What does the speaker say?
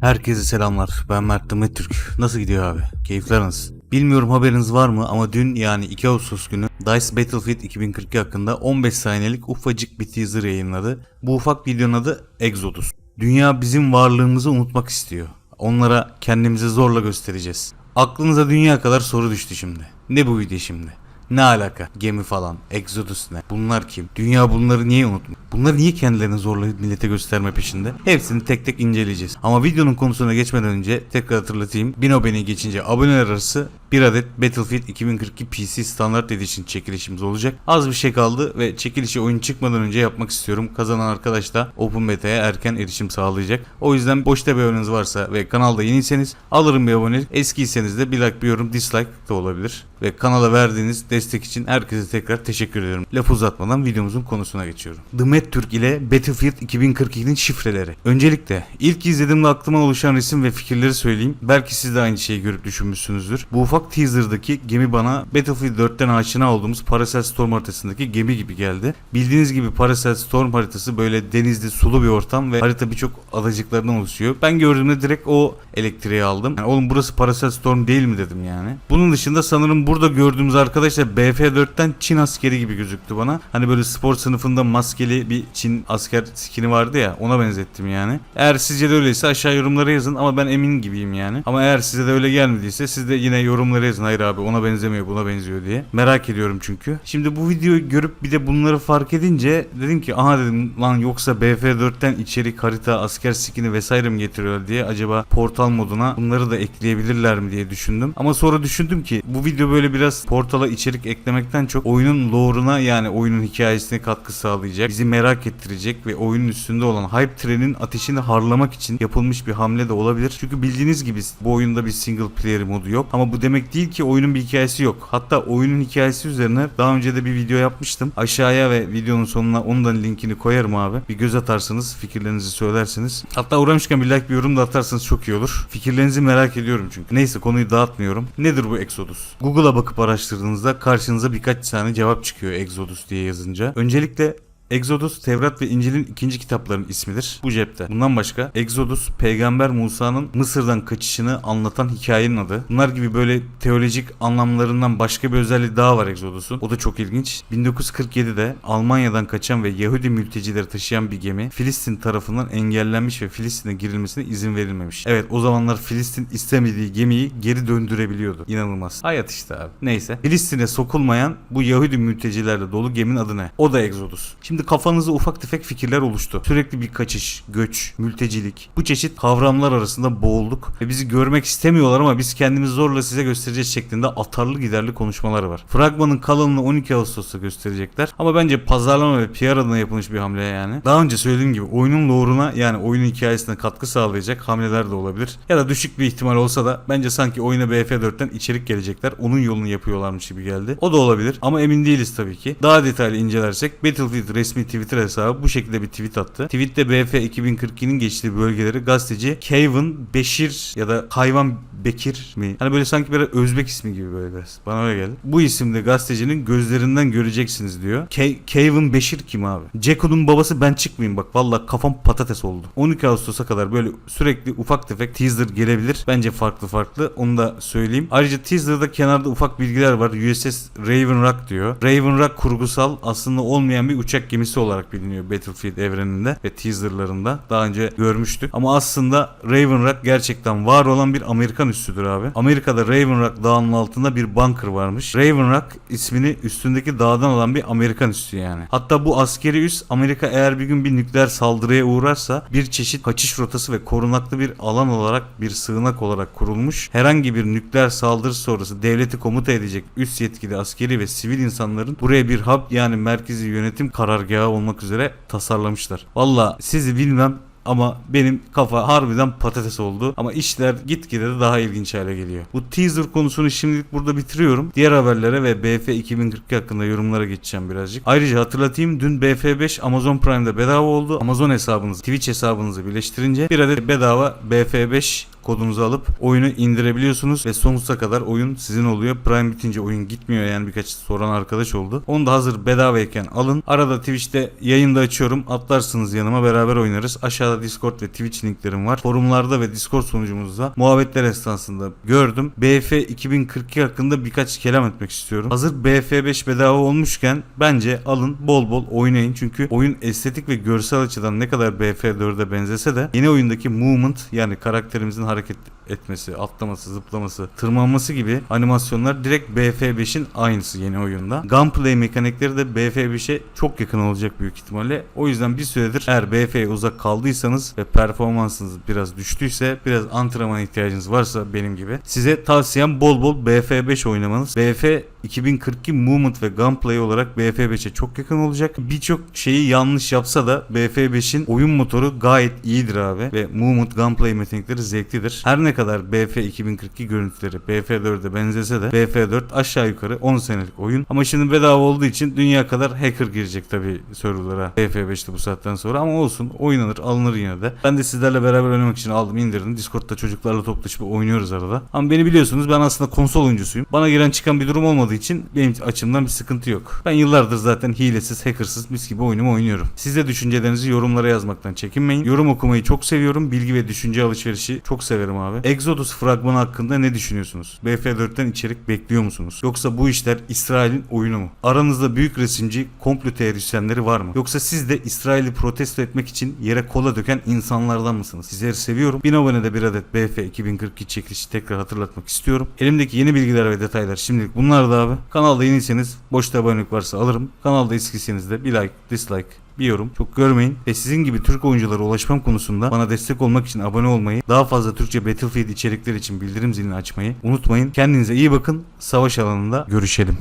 Herkese selamlar. Ben Mert Demet Türk. Nasıl gidiyor abi? Keyifler nasıl? Bilmiyorum haberiniz var mı ama dün yani 2 Ağustos günü DICE Battlefield 2042 hakkında 15 saniyelik ufacık bir teaser yayınladı. Bu ufak videonun adı Exodus. Dünya bizim varlığımızı unutmak istiyor. Onlara kendimizi zorla göstereceğiz. Aklınıza dünya kadar soru düştü şimdi. Ne bu video şimdi? Ne alaka? Gemi falan. Exodus ne? Bunlar kim? Dünya bunları niye unutmuş? Bunları niye kendilerini zorla millete gösterme peşinde? Hepsini tek tek inceleyeceğiz. Ama videonun konusuna geçmeden önce tekrar hatırlatayım. 1000 abone geçince aboneler arası bir adet Battlefield 2042 PC Standard Edition çekilişimiz olacak. Az bir şey kaldı ve çekilişi oyun çıkmadan önce yapmak istiyorum. Kazanan arkadaş da Open Beta'ya erken erişim sağlayacak. O yüzden boşta bir aboneniz varsa ve kanalda yeniyseniz alırım bir abonelik. Eskiyseniz de bir like bir yorum dislike de olabilir. Ve kanala verdiğiniz destek için herkese tekrar teşekkür ederim. Laf uzatmadan videomuzun konusuna geçiyorum. The Mad Türk ile Battlefield 2042'nin şifreleri. Öncelikle ilk izlediğimde aklıma oluşan resim ve fikirleri söyleyeyim. Belki siz de aynı şeyi görüp düşünmüşsünüzdür. Bu ufak teaser'daki gemi bana Battlefield 4'ten aşina olduğumuz Paracel Storm haritasındaki gemi gibi geldi. Bildiğiniz gibi Paracel Storm haritası böyle denizli sulu bir ortam ve harita birçok adacıklardan oluşuyor. Ben gördüğümde direkt o elektriği aldım. Yani oğlum burası Paracel Storm değil mi dedim yani. Bunun dışında sanırım burada gördüğümüz arkadaş da BF4'ten Çin askeri gibi gözüktü bana. Hani böyle spor sınıfında maskeli bir Çin asker skini vardı ya ona benzettim yani. Eğer sizce de öyleyse aşağı yorumlara yazın ama ben emin gibiyim yani. Ama eğer size de öyle gelmediyse siz de yine yorumlara yazın. Hayır abi ona benzemiyor buna benziyor diye. Merak ediyorum çünkü. Şimdi bu videoyu görüp bir de bunları fark edince dedim ki aha dedim lan yoksa BF4'ten içerik harita asker skini vesaire mi getiriyorlar diye acaba portal moduna bunları da ekleyebilirler mi diye düşündüm. Ama sonra düşündüm ki bu video böyle biraz portala içerik eklemekten çok oyunun lore'una yani oyunun hikayesine katkı sağlayacak. Bizi merak ettirecek ve oyunun üstünde olan hype trenin ateşini harlamak için yapılmış bir hamle de olabilir. Çünkü bildiğiniz gibi bu oyunda bir single player modu yok. Ama bu demek değil ki oyunun bir hikayesi yok. Hatta oyunun hikayesi üzerine daha önce de bir video yapmıştım. Aşağıya ve videonun sonuna onun da linkini koyarım abi. Bir göz atarsınız, fikirlerinizi söylersiniz. Hatta uğramışken bir like bir yorum da atarsanız çok iyi olur. Fikirlerinizi merak ediyorum çünkü. Neyse konuyu dağıtmıyorum. Nedir bu Exodus? Google'a bakıp araştırdığınızda karşınıza birkaç tane cevap çıkıyor Exodus diye yazınca. Öncelikle Exodus, Tevrat ve İncil'in ikinci kitaplarının ismidir. Bu cepte. Bundan başka Exodus, Peygamber Musa'nın Mısır'dan kaçışını anlatan hikayenin adı. Bunlar gibi böyle teolojik anlamlarından başka bir özelliği daha var Exodus'un. O da çok ilginç. 1947'de Almanya'dan kaçan ve Yahudi mültecileri taşıyan bir gemi Filistin tarafından engellenmiş ve Filistin'e girilmesine izin verilmemiş. Evet o zamanlar Filistin istemediği gemiyi geri döndürebiliyordu. İnanılmaz. Hayat işte abi. Neyse. Filistin'e sokulmayan bu Yahudi mültecilerle dolu geminin adı ne? O da Exodus. Şimdi kafanızda ufak tefek fikirler oluştu. Sürekli bir kaçış, göç, mültecilik. Bu çeşit kavramlar arasında boğulduk ve bizi görmek istemiyorlar ama biz kendimizi zorla size göstereceğiz şeklinde atarlı giderli konuşmalar var. Fragmanın kalınlığını 12 Ağustos'ta gösterecekler ama bence pazarlama ve PR adına yapılmış bir hamle yani. Daha önce söylediğim gibi oyunun lore'una yani oyunun hikayesine katkı sağlayacak hamleler de olabilir. Ya da düşük bir ihtimal olsa da bence sanki oyuna BF4'ten içerik gelecekler. Onun yolunu yapıyorlarmış gibi geldi. O da olabilir ama emin değiliz tabii ki. Daha detaylı incelersek Battlefield resmi Twitter hesabı bu şekilde bir tweet attı. Tweette BF 2042'nin geçtiği bölgeleri gazeteci Kevin Beşir ya da Hayvan Bekir mi? Hani böyle sanki böyle Özbek ismi gibi böyle biraz. Bana öyle geldi. Bu isimde gazetecinin gözlerinden göreceksiniz diyor. Ke- Kevin Beşir kim abi? Ceko'nun babası ben çıkmayayım bak. Valla kafam patates oldu. 12 Ağustos'a kadar böyle sürekli ufak tefek teaser gelebilir. Bence farklı farklı. Onu da söyleyeyim. Ayrıca teaser'da kenarda ufak bilgiler var. USS Raven Rock diyor. Raven Rock kurgusal aslında olmayan bir uçak gemisi olarak biliniyor Battlefield evreninde ve teaserlarında. Daha önce görmüştük. Ama aslında Raven Rock gerçekten var olan bir Amerikan üssüdür abi. Amerika'da Raven Rock dağının altında bir bunker varmış. Raven Rock ismini üstündeki dağdan alan bir Amerikan üssü yani. Hatta bu askeri üs Amerika eğer bir gün bir nükleer saldırıya uğrarsa bir çeşit kaçış rotası ve korunaklı bir alan olarak bir sığınak olarak kurulmuş. Herhangi bir nükleer saldırı sonrası devleti komuta edecek üst yetkili askeri ve sivil insanların buraya bir hub yani merkezi yönetim karargahı olmak üzere tasarlamışlar. Valla sizi bilmem ama benim kafa harbiden patates oldu. Ama işler gitgide de daha ilginç hale geliyor. Bu teaser konusunu şimdilik burada bitiriyorum. Diğer haberlere ve BF 2042 hakkında yorumlara geçeceğim birazcık. Ayrıca hatırlatayım dün BF5 Amazon Prime'da bedava oldu. Amazon hesabınızı, Twitch hesabınızı birleştirince bir adet bedava BF5 kodunuzu alıp oyunu indirebiliyorsunuz ve sonsuza kadar oyun sizin oluyor. Prime bitince oyun gitmiyor yani birkaç soran arkadaş oldu. Onu da hazır bedavayken alın. Arada Twitch'te yayında açıyorum. Atlarsınız yanıma beraber oynarız. Aşağıda Discord ve Twitch linklerim var. Forumlarda ve Discord sunucumuzda muhabbetler esnasında gördüm. BF 2042 hakkında birkaç kelam etmek istiyorum. Hazır BF5 bedava olmuşken bence alın bol bol oynayın. Çünkü oyun estetik ve görsel açıdan ne kadar BF4'e benzese de yeni oyundaki movement yani karakterimizin hareket etmesi, atlaması, zıplaması, tırmanması gibi animasyonlar direkt BF5'in aynısı yeni oyunda. Gunplay mekanikleri de BF5'e çok yakın olacak büyük ihtimalle. O yüzden bir süredir eğer BF'ye uzak kaldıysanız ve performansınız biraz düştüyse, biraz antrenman ihtiyacınız varsa benim gibi size tavsiyem bol bol BF5 oynamanız. BF 2042 Movement ve Gunplay olarak BF5'e çok yakın olacak. Birçok şeyi yanlış yapsa da BF5'in oyun motoru gayet iyidir abi ve Movement Gunplay mekanikleri zevklidir. Her ne kadar BF 2042 görüntüleri BF4'e benzese de BF4 aşağı yukarı 10 senelik oyun. Ama şimdi bedava olduğu için dünya kadar hacker girecek tabi serverlara BF5'te bu saatten sonra ama olsun oynanır alınır yine de. Ben de sizlerle beraber oynamak için aldım indirdim. Discord'da çocuklarla toplaşıp oynuyoruz arada. Ama beni biliyorsunuz ben aslında konsol oyuncusuyum. Bana giren çıkan bir durum olmadığı için benim açımdan bir sıkıntı yok. Ben yıllardır zaten hilesiz, hackersız mis gibi oyunumu oynuyorum. Siz de düşüncelerinizi yorumlara yazmaktan çekinmeyin. Yorum okumayı çok seviyorum. Bilgi ve düşünce alışverişi çok severim abi. Exodus fragmanı hakkında ne düşünüyorsunuz? BF4'ten içerik bekliyor musunuz? Yoksa bu işler İsrail'in oyunu mu? Aranızda büyük resimci komplo teorisyenleri var mı? Yoksa siz de İsrail'i protesto etmek için yere kola döken insanlardan mısınız? Sizleri seviyorum. 1000 abonede bir adet BF 2042 çekilişi tekrar hatırlatmak istiyorum. Elimdeki yeni bilgiler ve detaylar şimdilik bunlar da abi. Kanalda yeniyseniz boşta abonelik varsa alırım. Kanalda eskiyseniz de bir like, dislike, bir yorum çok görmeyin ve sizin gibi Türk oyunculara ulaşmam konusunda bana destek olmak için abone olmayı, daha fazla Türkçe Battlefield içerikler için bildirim zilini açmayı unutmayın. Kendinize iyi bakın. Savaş alanında görüşelim.